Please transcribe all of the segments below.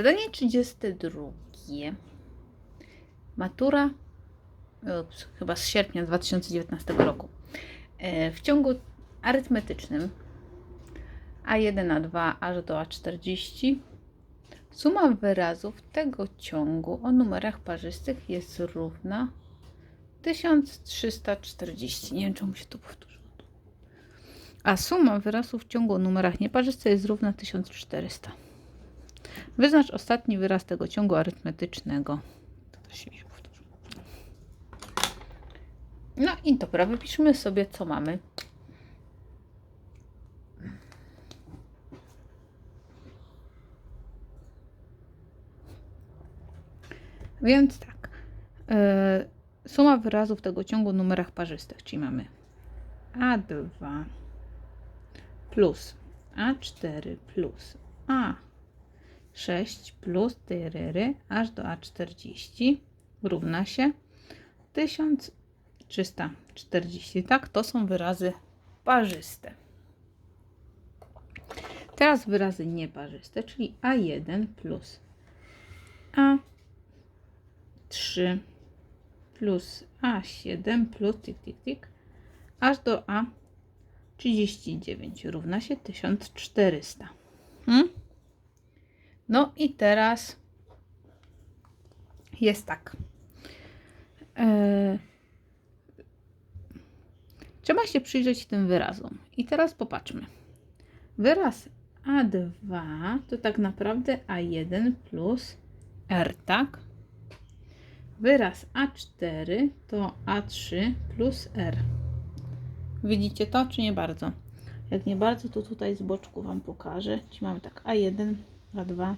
Zadanie 32. Matura, ups, chyba z sierpnia 2019 roku. E, W ciągu arytmetycznym A1, A2 aż do A40 suma wyrazów tego ciągu o numerach parzystych jest równa 1340. Nie wiem, czemu się to powtórzyło. A suma wyrazów w ciągu o numerach nieparzystych jest równa 1400. Wyznacz ostatni wyraz tego ciągu arytmetycznego. To też mi się powtórzy. No i dobra, wypiszmy sobie, co mamy. Więc tak. e, suma wyrazów tego ciągu w numerach parzystych, czyli mamy A2 plus A4 plus A 6 plus tyryry aż do A40 równa się 1340. Tak, to są wyrazy parzyste. Teraz wyrazy nieparzyste, czyli A1 plus A3 plus A7 plus tik, tik, tik, aż do A39 równa się 1400. Hmm? No i teraz jest tak. Eee, trzeba się przyjrzeć tym wyrazom. I teraz popatrzmy. Wyraz A2 to tak naprawdę A1 plus R, tak? Wyraz A4 to A3 plus R. Widzicie to, czy nie bardzo? Jak nie bardzo, to tutaj z boczku Wam pokażę. Czyli mamy tak A1, A2,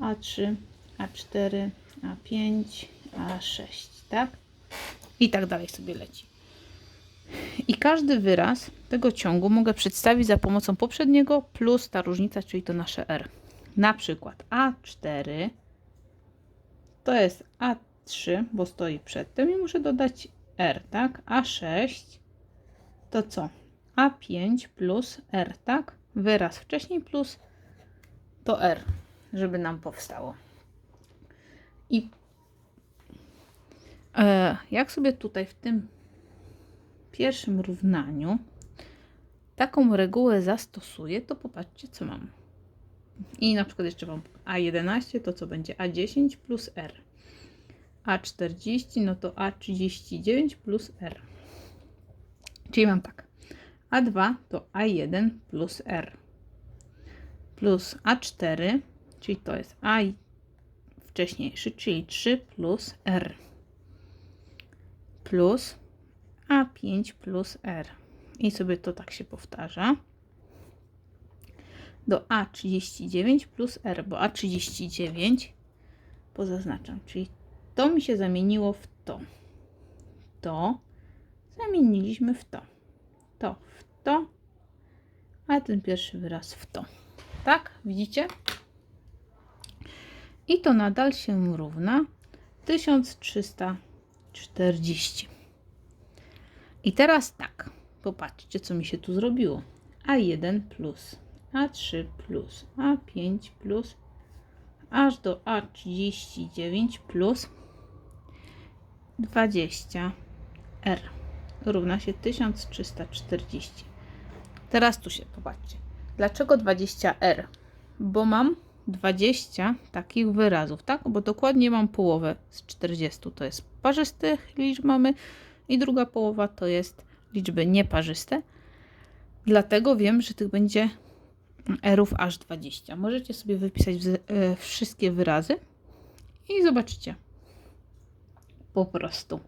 A3, A4, A5, A6, tak? I tak dalej sobie leci. I każdy wyraz tego ciągu mogę przedstawić za pomocą poprzedniego plus ta różnica, czyli to nasze R. Na przykład A4 to jest A3, bo stoi przed tym i muszę dodać R, tak? A6 to co? A5 plus R, tak? Wyraz wcześniej plus to R, żeby nam powstało. I e, jak sobie tutaj w tym pierwszym równaniu taką regułę zastosuję, to popatrzcie, co mam. I na przykład jeszcze mam A11, to co będzie A10 plus R. A40, no to A39 plus R. Czyli mam tak. A2 to A1 plus R plus A4, czyli to jest A wcześniejszy, czyli 3 plus R plus A5 plus R. I sobie to tak się powtarza. Do A39 plus R, bo A39 pozaznaczam, czyli to mi się zamieniło w to. To zamieniliśmy w to. To w to, a ten pierwszy wyraz w to. Tak? Widzicie? I to nadal się równa 1340. I teraz tak, popatrzcie, co mi się tu zrobiło. A1 plus, A3 plus, A5 plus, aż do A39 plus 20R równa się 1340. Teraz tu się popatrzcie. Dlaczego 20R? Bo mam 20 takich wyrazów, tak? Bo dokładnie mam połowę z 40 to jest parzystych liczb mamy i druga połowa to jest liczby nieparzyste. Dlatego wiem, że tych będzie Rów aż 20. Możecie sobie wypisać e, wszystkie wyrazy i zobaczycie. Po prostu.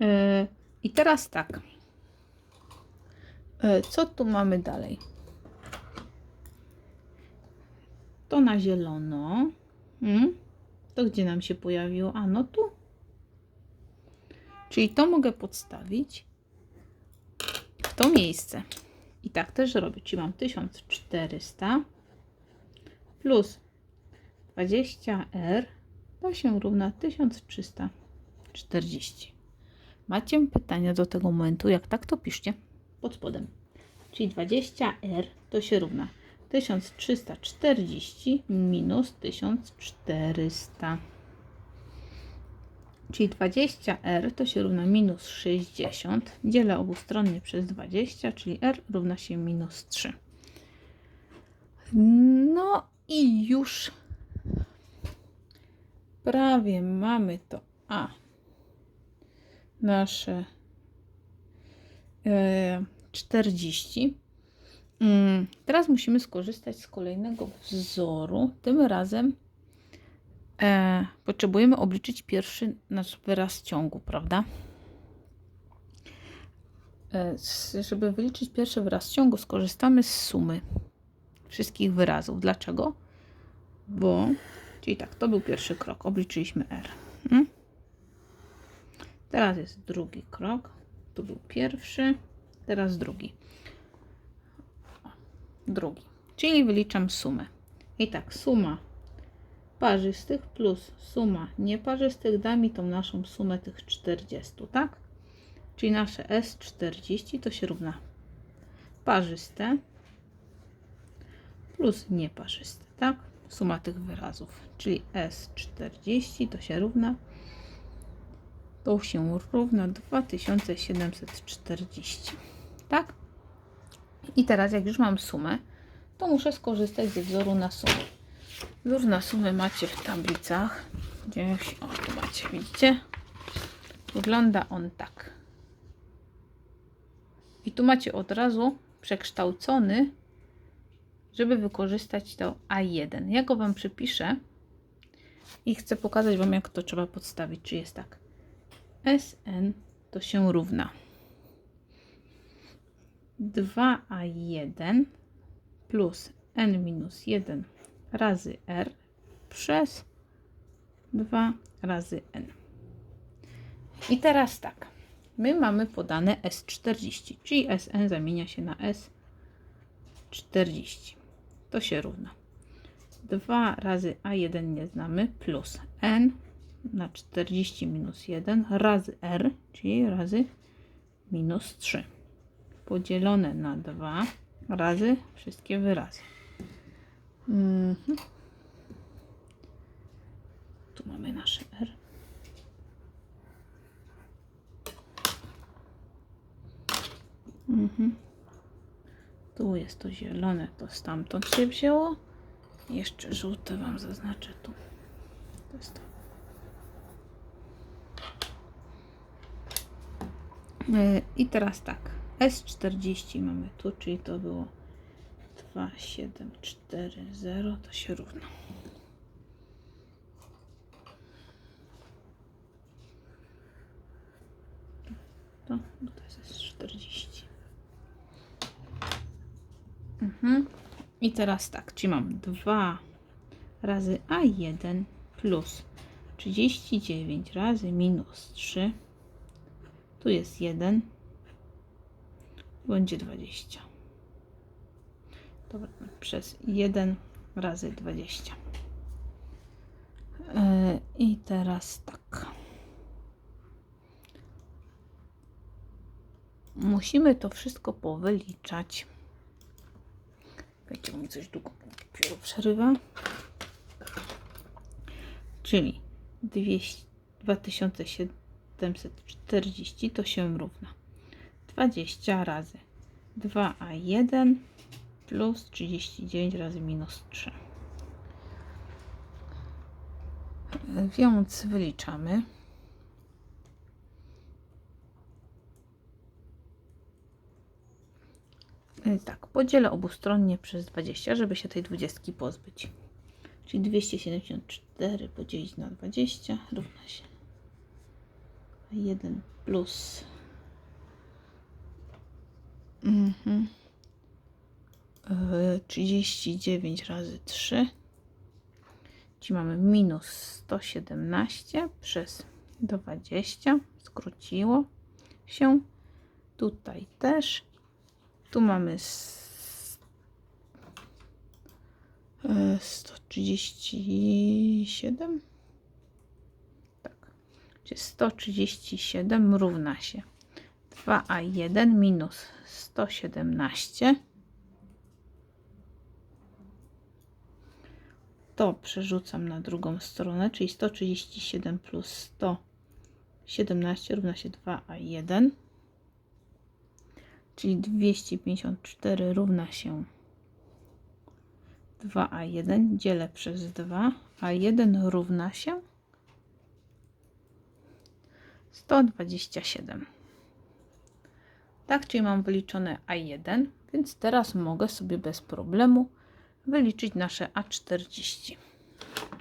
E, I teraz tak. E, Co tu mamy dalej? To na zielono. Hmm? To gdzie nam się pojawiło? A no tu. Czyli to mogę podstawić w to miejsce. I tak też robię. Czyli mam 1400 plus 20R to się równa 1340. Macie pytania do tego momentu? Jak tak, to piszcie pod spodem. Czyli 20R to się równa 1340 minus 1400. Czyli 20r to się równa minus 60. Dzielę obustronnie przez 20, czyli r równa się minus 3. No i już prawie mamy to A. Nasze e, 40. Mm, Teraz musimy skorzystać z kolejnego wzoru. Tym razem e, potrzebujemy obliczyć pierwszy nasz wyraz ciągu, prawda? E, żeby wyliczyć pierwszy wyraz ciągu, skorzystamy z sumy wszystkich wyrazów. Dlaczego? Bo, czyli tak, to był pierwszy krok, obliczyliśmy r. Mm? Teraz jest drugi krok. Tu był pierwszy, teraz drugi. Drugi. Czyli wyliczam sumę. I tak, suma parzystych plus suma nieparzystych da mi tą naszą sumę tych 40, tak? Czyli nasze S40 to się równa parzyste plus nieparzyste, tak? Suma tych wyrazów, czyli S40 to się równa to się równa 2740, tak? I teraz jak już mam sumę, to muszę skorzystać ze wzoru na sumę. Wzór na sumę macie w tablicach. Gdzieś, o tu macie, widzicie? Wygląda on tak. I tu macie od razu przekształcony, żeby wykorzystać to A1. Ja go Wam przypiszę i chcę pokazać Wam, jak to trzeba podstawić. Czy jest tak. Sn to się równa 2a1 plus n minus 1 razy r przez 2 razy n. I teraz tak. My mamy podane S40, czyli Sn zamienia się na S40. To się równa 2 razy A1 nie znamy plus n na 40 minus 1 razy r, czyli razy minus 3 podzielone na 2 razy wszystkie wyrazy. Mhm. Tu mamy nasze r. Mhm. Tu jest to zielone, to stamtąd się wzięło. Jeszcze żółte Wam zaznaczę tu. To jest to. E, I teraz tak. S40 mamy tu, czyli to było 2740, to się równa. To, to jest S40. Mhm. I teraz tak, czyli mam 2 razy A1 plus 39 razy minus 3. Tu jest 1. Będzie 20. Dobra, przez 1 razy 20. Yy, I teraz tak. Musimy to wszystko powyliczać. Wiecie, mi coś długo dopiero przerywa. Czyli 200, 2740 to się równa 20 razy 2a1 plus 39 razy minus 3. Więc wyliczamy. Y, Tak, podzielę obustronnie przez 20, żeby się tej 20 pozbyć. Czyli 274 podzielić na 20 równa się 1 plus mhm. Y, 39 razy 3 Czyli mamy minus 117 przez 20 skróciło się tutaj też tu mamy s- e, 137. Tak. Czyli 137 równa się 2a1 minus 117 100 przerzucam na drugą stronę, czyli 137 plus 117 równa się 2a1, czyli 254 równa się 2a1, dzielę przez 2, a 1 równa się 127. Tak, czyli mam wyliczone A1, więc teraz mogę sobie bez problemu wyliczyć nasze A40.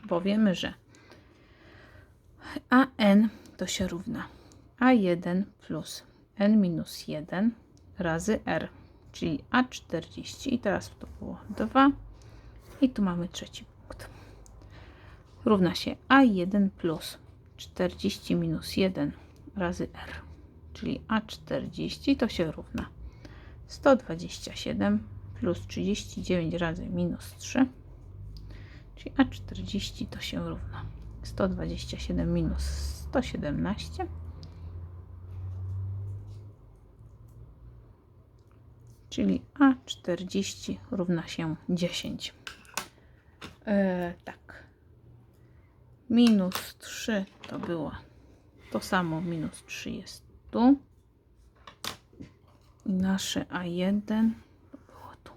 Bo wiemy, że AN to się równa A1 plus N minus 1 razy R, czyli A40. I teraz to było 2 i tu mamy trzeci punkt. Równa się A1 plus 40 minus 1 razy R, czyli A40 to się równa. 127 plus 39 razy minus 3, czyli A40 to się równa. 127 minus 117, czyli A40 równa się 10. E, tak. Minus 3 to było. To samo, minus 3 jest tu. I nasze A1 to było tu.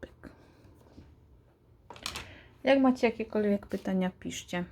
Pyk. Jak macie jakiekolwiek pytania, piszcie.